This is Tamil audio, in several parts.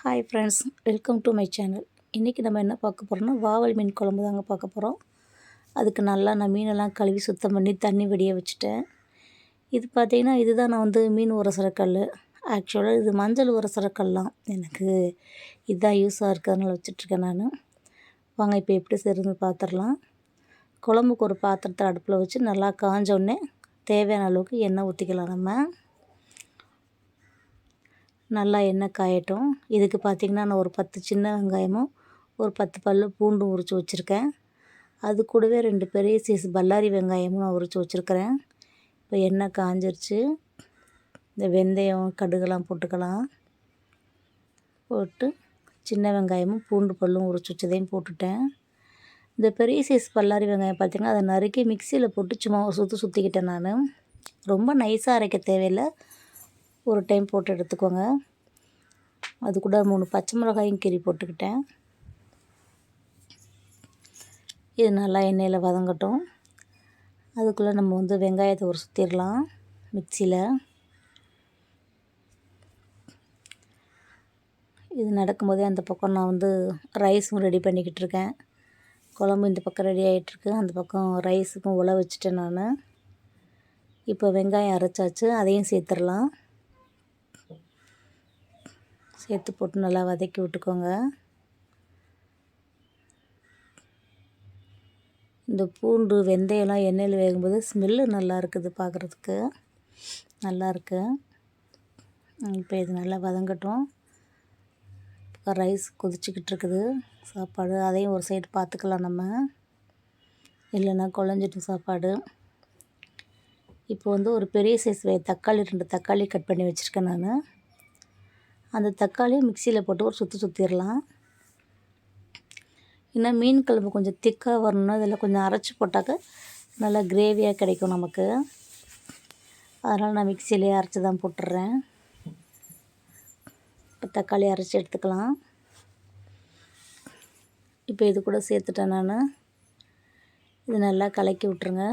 Hi friends welcome to my channel இன்றைக்கி நம்ம என்ன பார்க்க போகிறோம்னா வாவல் மீன் குழம்பு தாங்க பார்க்க போகிறோம் அதுக்கு நல்லா நான் மீனெல்லாம் கழுவி சுத்தம் பண்ணி தண்ணி வெடிய வச்சுட்டேன். இது பார்த்திங்கன்னா இதுதான் நான் வந்து மீன் உரசுற கல் ஆக்சுவலாக இது மஞ்சள் உரசுற கல்லாம். எனக்கு இதுதான் யூஸாக இருக்கிறதுனால வச்சுட்ருக்கேன் நான். வாங்க இப்போ எப்படி செய்கிறது பார்த்துடலாம் குழம்புக்கு ஒரு பாத்திரத்தை அடுப்பில் வச்சு நல்லா காஞ்சோடனே தேவையான அளவுக்கு எண்ணெய் ஊற்றிக்கலாம் நம்ம. நல்லா எண்ணெய் காயட்டும். இதுக்கு பார்த்திங்கன்னா நான் ஒரு பத்து சின்ன வெங்காயமும் ஒரு பத்து பல் பூண்டும் உரித்து வச்சுருக்கேன். அது கூடவே ரெண்டு பெரிய சைஸ் பல்லாரி வெங்காயமும் நான் உரித்து வச்சுருக்கிறேன். இப்போ எண்ணெய் காஞ்சிருச்சு. இந்த வெந்தயம் கடுகெல்லாம் போட்டுக்கலாம். போட்டு சின்ன வெங்காயமும் பூண்டு பல்லும் உரிச்சு வச்சதையும் போட்டுட்டேன். இந்த பெரிய சைஸ் பல்லாரி வெங்காயம் பார்த்திங்கன்னா அதை நறுக்கி மிக்சியில் போட்டு சும்மா சுற்றி சுற்றிக்கிட்டேன் நான். ரொம்ப நைஸாக அரைக்க தேவையில்லை. ஒரு டைம் போட்டு எடுத்துக்கோங்க. அது கூட மூணு பச்சை மிளகாயும் கீரி போட்டுக்கிட்டேன். இது நல்லா எண்ணெயில் வதங்கட்டும். அதுக்குள்ளே நம்ம வந்து வெங்காயத்தை ஒரு சுற்றிடலாம் மிக்சியில். இது நடக்கும்போதே அந்த பக்கம் நான் வந்து ரைஸும் ரெடி பண்ணிக்கிட்டு இருக்கேன். குழம்பு இந்த பக்கம் ரெடி ஆகிட்டுருக்கு அந்த பக்கம் ரைஸுக்கும் உழ வச்சுட்டேன் நான். இப்போ வெங்காயம் அரைச்சாச்சு. அதையும் சேர்த்துடலாம். சேர்த்து போட்டு நல்லா வதக்கி விட்டுக்கோங்க. இந்த பூண்டு வெந்தயம்லாம் எண்ணெயில் வேகும்போது ஸ்மெல்லு நல்லா இருக்குது பார்க்குறதுக்கு. நல்லா இருக்கு. இப்போ இது நல்லா வதங்கட்டும். ரைஸ் கொதிச்சிக்கிட்டு இருக்குது. சாப்பாடு அதையும் ஒரு சைடு பார்த்துக்கலாம் நம்ம. இல்லைன்னா குழஞ்சிட்டும் சாப்பாடு. இப்போ வந்து ஒரு பெரிய சைஸ் தக்காளி ரெண்டு தக்காளி கட் பண்ணி வச்சுருக்கேன் நான். அந்த தக்காளியை மிக்சியில் போட்டு ஒரு சுற்றி சுற்றிடலாம் இன்னும் மீன் குழம்பு கொஞ்சம் திக்காக வரணும்னா இதில் கொஞ்சம் அரைச்சி போட்டாக்க நல்லா கிரேவியாக கிடைக்கும் நமக்கு. அதனால் நான் மிக்சியிலே அரைச்சி தான் போட்டுடுறேன் இப்போ தக்காளி அரைச்சி எடுத்துக்கலாம். இப்போ இது கூட சேர்த்துட்டேன் நான். இது நல்லா கலக்கி விட்ருங்க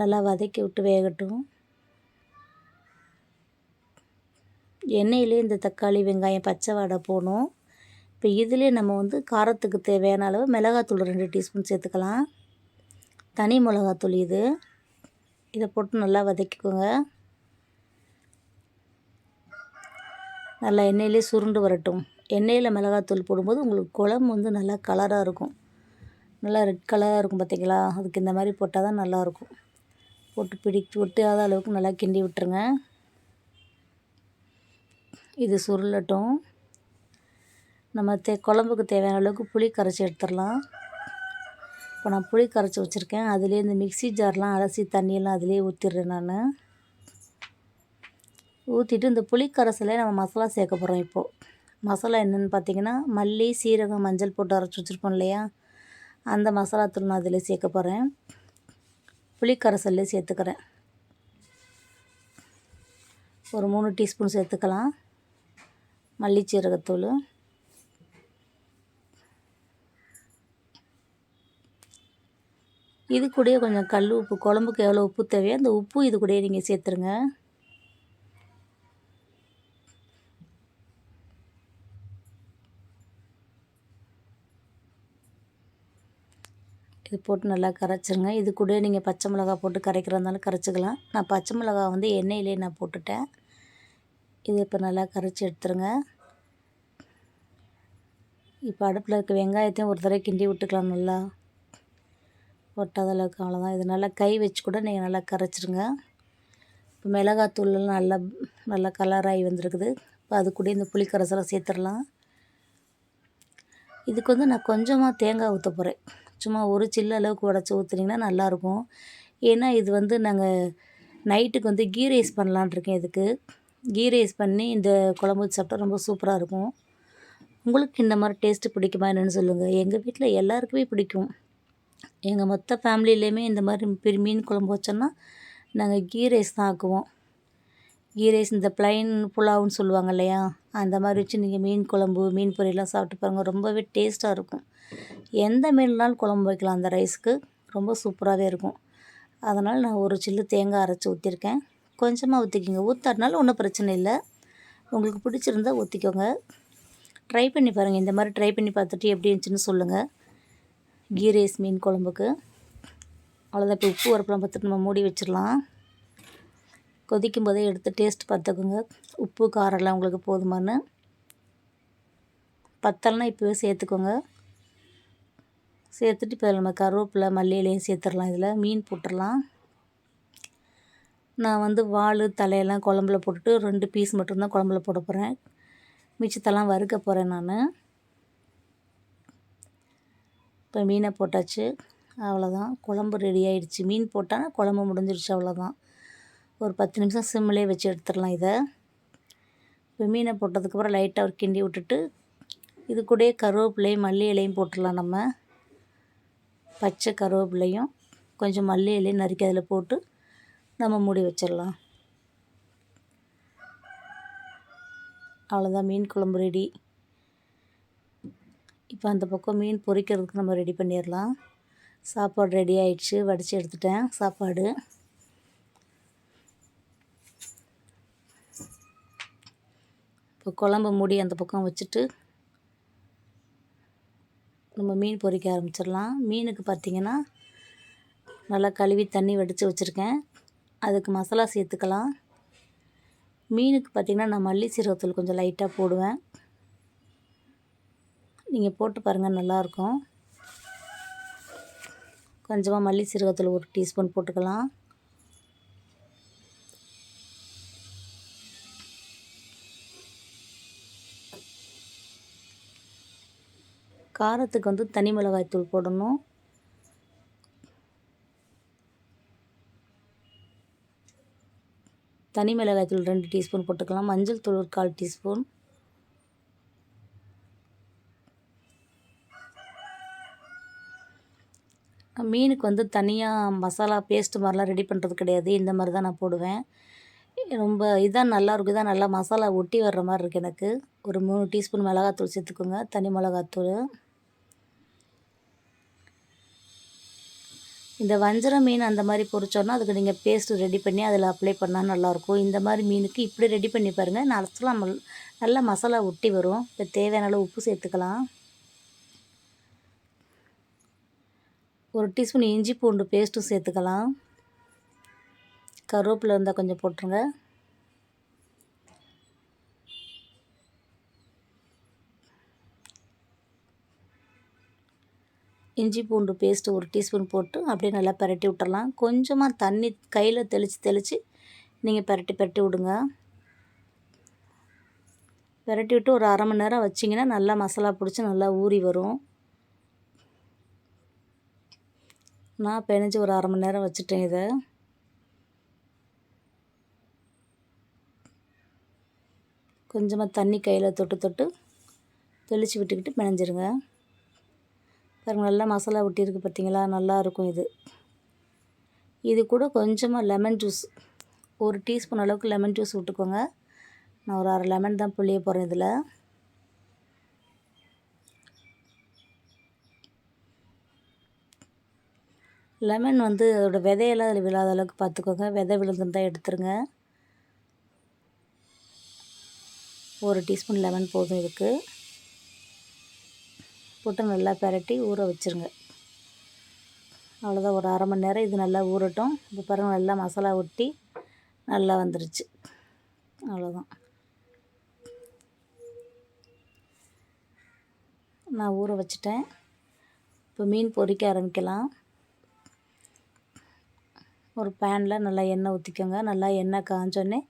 நல்லா வதக்கி விட்டு வேகட்டும். எண்ணெயிலே இந்த தக்காளி வெங்காயம் பச்சை வடை போகணும் இப்போ இதிலே நம்ம வந்து காரத்துக்கு தேவையான அளவு மிளகாத்தூள் ரெண்டு டீஸ்பூன் சேர்த்துக்கலாம். தனி மிளகாத்தூள் இது. இதை போட்டு நல்லா வதக்கிக்கோங்க. நல்லா எண்ணெயிலே சுருண்டு வரட்டும். எண்ணெயில் மிளகாத்தூள் போடும்போது உங்களுக்கு குழம்பு வந்து நல்லா கலராக இருக்கும். நல்லா ரெட் கலராக இருக்கும் பார்த்திங்களா? அதுக்கு இந்த மாதிரி போட்டால் தான் நல்லாயிருக்கும் போட்டு பிடித்து ஒட்டாத அளவுக்கு நல்லா கிண்டி விட்டுருங்க. இது சுருளட்டும். நம்ம தே குழம்புக்கு தேவையான அளவுக்கு புளி கரைச்சி எடுத்துடலாம். இப்போ நான் புளி கரைச்சி வச்சுருக்கேன். அதுலேயே இந்த மிக்சி ஜார்லாம் அலசி தண்ணியெல்லாம் அதிலே ஊற்றிடுறேன் நான். ஊற்றிட்டு இந்த புளி கரைசலே நம்ம மசாலா சேர்க்க போகிறோம் இப்போது மசாலா என்னென்னு பார்த்தீங்கன்னா மல்லி சீரகம் மஞ்சள் போட்டு அரைச்சி வச்சுருப்போம் இல்லையா? அந்த மசாலா தூள் நான் அதில் சேர்க்க போகிறேன் புளி கரைசல்லே சேர்த்துக்கிறேன். ஒரு மூணு டீஸ்பூன் சேர்த்துக்கலாம். மல்லிச்சீரகத்தூள். இது கூடயே கொஞ்சம் கல் உப்பு குழம்புக்கு எவ்வளோ உப்பு தேவையோ அந்த உப்பு இது கூடயே நீங்கள் சேர்த்துருங்க. இது போட்டு நல்லா கரைச்சிருங்க. இது கூட நீங்கள் பச்சை மிளகா போட்டு கரைக்கிறதாலும் கரைச்சிக்கலாம். நான் பச்சை மிளகா வந்து எண்ணெயிலே நான் போட்டுட்டேன். இது இப்போ நல்லா கரைச்சி எடுத்துருங்க. இப்போ அடுப்பில் இருக்க வெங்காயத்தையும் ஒரு தடவை கிண்டி விட்டுக்கலாம் நல்லா. ஒட்டாத அளவுக்கு அவ்வளோதான். இது நல்லா கை வச்சு கூட நீங்கள் நல்லா கரைச்சிருங்க. இப்போ மிளகாத்தூள்லாம் நல்லா நல்லா கலராகி வந்திருக்குது. இப்போ அது கூட இந்த புளி சேர்த்துடலாம். இதுக்கு வந்து நான் கொஞ்சமாக தேங்காய் ஊற்ற போகிறேன் சும்மா ஒரு சில்லு அளவுக்கு உடச்சி ஊற்றுனீங்கன்னா நல்லாயிருக்கும். ஏன்னா இது வந்து நாங்கள் நைட்டுக்கு வந்து கீ ரைஸ் பண்ணலான் இருக்கேன் இதுக்கு. கீ ரைஸ் பண்ணி இந்த குழம்பு சாப்பிட்டா ரொம்ப சூப்பராக இருக்கும். உங்களுக்கு இந்த மாதிரி டேஸ்ட்டு பிடிக்குமா என்னென்னு சொல்லுங்கள் எங்கள் வீட்டில் எல்லாருக்குமே பிடிக்கும். எங்கள் மொத்த ஃபேமிலியிலையுமே இந்த மாதிரி பெரிய மீன் குழம்பு வச்சோன்னா நாங்கள் கீ ரைஸ் தான் ஆக்குவோம். கீ ரைஸ் இந்த ப்ளைன் புலாவுன்னு சொல்லுவாங்க இல்லையா? அந்த மாதிரி வச்சு நீங்கள் மீன் குழம்பு மீன் பொரியெல்லாம் சாப்பிட்டு பாருங்கள் ரொம்பவே டேஸ்ட்டாக இருக்கும். எந்த மீன்லாம் குழம்பு வைக்கலாம். அந்த ரைஸ்க்கு ரொம்ப சூப்பராகவே இருக்கும். அதனால் நான் ஒரு சில்லு தேங்காய் அரைச்சி ஊற்றிருக்கேன் கொஞ்சமாக ஊற்றிக்கிங்க ஊற்றாட்டினாலும் ஒன்றும் பிரச்சனை இல்லை. உங்களுக்கு பிடிச்சிருந்தா ஊற்றிக்கோங்க ட்ரை பண்ணி பாருங்கள் இந்த மாதிரி ட்ரை பண்ணி பார்த்துட்டு எப்படி இருந்துச்சுன்னு சொல்லுங்கள் கீ ரைஸ் மீன் குழம்புக்கு. அவ்வளோதான் இப்போ உப்பு வரப்பெல்லாம் பார்த்துட்டு நம்ம மூடி வச்சிடலாம். கொதிக்கும் போதே எடுத்து டேஸ்ட் பார்த்துக்கோங்க. உப்பு காரம்லாம் உங்களுக்கு போதுமானு பத்தலைனா இப்போவே சேர்த்துக்கோங்க. சேர்த்துட்டு இப்போ நம்ம கருவேப்பிலை மல்லி இலையும் சேர்த்துடலாம். இதில் மீன் போட்டுடலாம். நான் வந்து வால் தலையெல்லாம் குழம்புல போட்டுட்டு ரெண்டு பீஸ் மட்டும்தான் குழம்புல போட போகிறேன் மிச்சத்தெல்லாம் வறுக்க போகிறேன் நான். இப்போ மீனை போட்டாச்சு. அவ்வளோதான் குழம்பு ரெடி ஆகிடுச்சு மீன் போட்டால் குழம்பு முடிஞ்சிருச்சு அவ்வளோதான் ஒரு பத்து நிமிஷம் சிம்மிலே வச்சு எடுத்துடலாம் இதை. இப்போ மீனை போட்டதுக்கப்புறம் லைட்டாக ஒரு கிண்டி விட்டுட்டு இது கூடயே கருவேப்பிலையும் மல்லி இலையும் போட்டுடலாம் நம்ம. பச்சை கருவேப்பிலையும் கொஞ்சம் மல்லி இலையும் நறுக்கி அதில் போட்டு நம்ம மூடி வச்சிடலாம். அவ்வளோதான் மீன் குழம்பு ரெடி இப்போ அந்த பக்கம் மீன் பொரிக்கிறதுக்கு நம்ம ரெடி பண்ணிடலாம். சாப்பாடு ரெடி ஆயிடுச்சு வடித்து எடுத்துட்டேன் சாப்பாடு. இப்போ குழம்பு மூடி அந்த பக்கம் வச்சுட்டு நம்ம மீன் பொறிக்க ஆரம்பிச்சிடலாம். மீனுக்கு பார்த்திங்கன்னா நல்லா கழுவி தண்ணி வடித்து வச்சுருக்கேன். அதுக்கு மசாலா சேர்த்துக்கலாம். மீனுக்கு பார்த்திங்கன்னா நான் மல்லி சீரகத்தூள் கொஞ்சம் லைட்டாக போடுவேன். நீங்கள் போட்டு பாருங்கள் நல்லாயிருக்கும். கொஞ்சமாக மல்லி சீரகத்தூள் ஒரு டீஸ்பூன் போட்டுக்கலாம். காரத்துக்கு வந்து தனி மிளகாய் தூள் போடணும். தனி மிளகாய்த்தூள் ரெண்டு டீஸ்பூன் போட்டுக்கலாம். மஞ்சள் தூள் ஒரு கால் டீஸ்பூன். மீனுக்கு வந்து தனியாக மசாலா பேஸ்ட் மாதிரிலாம் ரெடி பண்ணுறது கிடையாது. இந்த மாதிரி தான் நான் போடுவேன். ரொம்ப இதான் நல்லாயிருக்கும் இதான் நல்லா மசாலா ஒட்டி வர்ற மாதிரி இருக்குது எனக்கு. ஒரு மூணு டீஸ்பூன் மிளகாத்தூள் சேர்த்துக்கோங்க. தனி மிளகாத்தூள். இந்த வஞ்சர மீன் அந்த மாதிரி பொறிச்சோன்னா அதுக்கு நீங்கள் பேஸ்ட்டு ரெடி பண்ணி அதில் அப்ளை பண்ணால் நல்லாயிருக்கும். இந்த மாதிரி மீனுக்கு இப்படி ரெடி பண்ணி பாருங்கள் நல்லா நல்லா மசாலா ஒட்டி வரும். இப்போ தேவையான அளவு உப்பு சேர்த்துக்கலாம். ஒரு டீஸ்பூன் இஞ்சி பூண்டு பேஸ்ட்டும் சேர்த்துக்கலாம். கருவேப்பில் இருந்தால் கொஞ்சம் போட்டுருங்க. இஞ்சி பூண்டு பேஸ்ட்டு ஒரு டீஸ்பூன் போட்டு அப்படியே நல்லா பரட்டி விட்டுறலாம். கொஞ்சமாக தண்ணி கையில் தெளித்து தெளித்து நீங்கள் பரட்டி பரட்டி விடுங்க. பரட்டி விட்டு ஒரு அரை மணி நேரம் வச்சிங்கன்னா நல்லா மசாலா பிடிச்சி நல்லா ஊறி வரும். நான் பிணைஞ்சி ஒரு அரை மணி நேரம் வச்சுட்டேன் இதை. கொஞ்சமாக தண்ணி கையில் தொட்டு தொட்டு தெளித்து விட்டுக்கிட்டு பிணைஞ்சிருங்க. பாருங்கள் நல்லா மசாலா ஒட்டியிருக்கு பார்த்தீங்களா? நல்லாயிருக்கும் இது. இது கூட கொஞ்சமாக லெமன் ஜூஸ் ஒரு டீஸ்பூன் அளவுக்கு லெமன் ஜூஸ் விட்டுக்கோங்க. நான் ஒரு அரை லெமன் தான் புளிய போகிறேன் இதில். லெமன் வந்து அதோட விதையெல்லாம் அதில் விழாத அளவுக்கு பார்த்துக்கோங்க. விதை விழுந்துருந்தால் எடுத்துருங்க. ஒரு டீஸ்பூன் லெமன் போதும் இதுக்கு. போட்டு நல்லா பரட்டி ஊற வச்சுருங்க. அவ்வளோதான் ஒரு அரை மணி நேரம் இது நல்லா ஊறட்டும். இப்போ பாருங்கள் நல்லா மசாலா ஒட்டி நல்லா வந்துருச்சு. அவ்வளோதான் நான் ஊற வச்சுட்டேன். இப்போ மீன் பொரிக்க ஆரம்பிக்கலாம். ஒரு பேனில் நல்லா எண்ணெய் ஊற்றிக்கோங்க நல்லா எண்ணெய் காஞ்சோடனே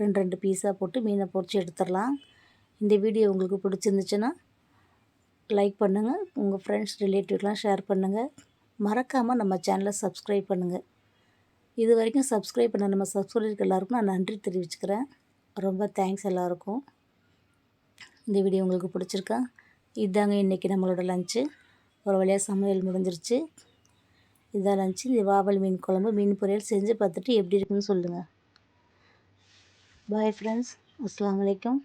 ரெண்டு ரெண்டு பீஸாக போட்டு மீனை பொரித்து எடுத்துடலாம். இந்த வீடியோ உங்களுக்கு பிடிச்சிருந்துச்சுன்னா லைக் பண்ணுங்கள் உங்கள் ஃப்ரெண்ட்ஸ் ரிலேட்டிவ்க்கெலாம் ஷேர் பண்ணுங்கள் மறக்காமல் நம்ம சேனலை சப்ஸ்கிரைப் பண்ணுங்கள் இது வரைக்கும் சப்ஸ்கிரைப் பண்ண நம்ம சப்ஸ்கிரைபருக்கு எல்லாருக்கும் நான் நன்றி தெரிவிச்சுக்கிறேன். ரொம்ப தேங்க்ஸ் எல்லாருக்கும். இந்த வீடியோ உங்களுக்கு பிடிச்சிருக்கா? இதாங்க இன்றைக்கி நம்மளோட லஞ்சு ஒரு வழியாக சமையல் முடிஞ்சிருச்சு. இதான் லஞ்சு இந்த வாவல் மீன் குழம்பு. மீன் பொரியல் செஞ்சு பார்த்துட்டு எப்படி இருக்குன்னு சொல்லுங்கள் பாய் ஃப்ரெண்ட்ஸ் அஸ்லாம் வலைக்கம்